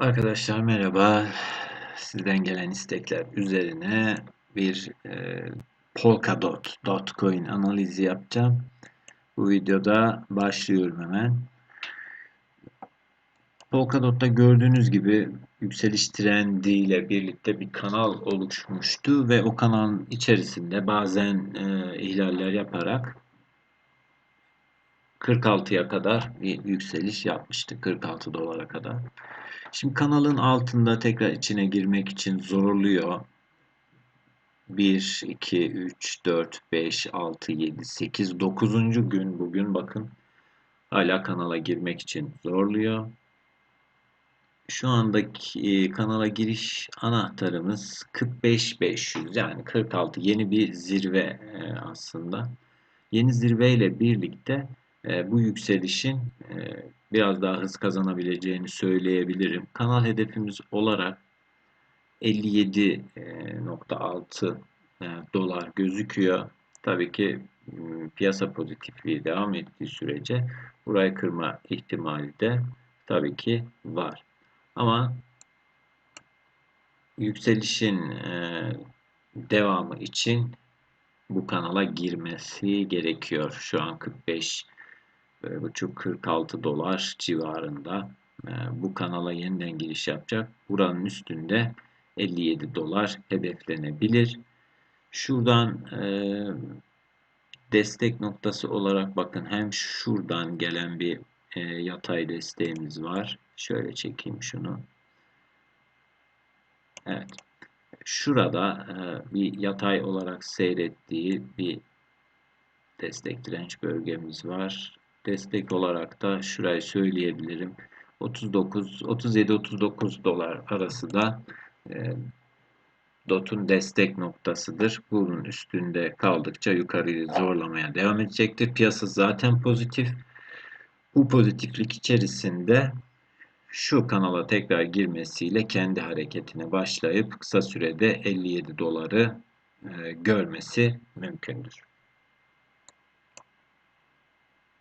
Arkadaşlar merhaba. Sizden gelen istekler üzerine bir e, Polkadot Dogecoin analizi yapacağım. Bu videoda başlıyorum hemen. Polkadot'ta gördüğünüz gibi yükseliş trendiyle birlikte bir kanal oluşmuştu ve o kanalın içerisinde bazen e, ihlaller yaparak 46'ya kadar bir yükseliş yapmıştı. 46 dolara kadar. Şimdi kanalın altında tekrar içine girmek için zorluyor. 1, 2, 3, 4, 5, 6, 7, 8, 9. gün bugün bakın hala kanala girmek için zorluyor. Şu andaki kanala giriş anahtarımız 45.500 yani 46 yeni bir zirve aslında. Yeni zirve ile birlikte e, bu yükselişin e, biraz daha hız kazanabileceğini söyleyebilirim. Kanal hedefimiz olarak 57.6 e, dolar gözüküyor. Tabii ki piyasa pozitifliği devam ettiği sürece burayı kırma ihtimali de tabii ki var. Ama yükselişin devamı için bu kanala girmesi gerekiyor. Şu an 45 buçuk 46 dolar civarında e, bu kanala yeniden giriş yapacak. Buranın üstünde 57 dolar hedeflenebilir. Şuradan e, destek noktası olarak bakın hem şuradan gelen bir e, yatay desteğimiz var. Şöyle çekeyim şunu. Evet. Şurada bir yatay olarak seyrettiği bir destek direnç bölgemiz var destek olarak da şurayı söyleyebilirim. 39 37 39 dolar arası da e, DOT'un destek noktasıdır. Bunun üstünde kaldıkça yukarıyı zorlamaya devam edecektir. Piyasa zaten pozitif. Bu pozitiflik içerisinde şu kanala tekrar girmesiyle kendi hareketine başlayıp kısa sürede 57 doları e, görmesi mümkündür.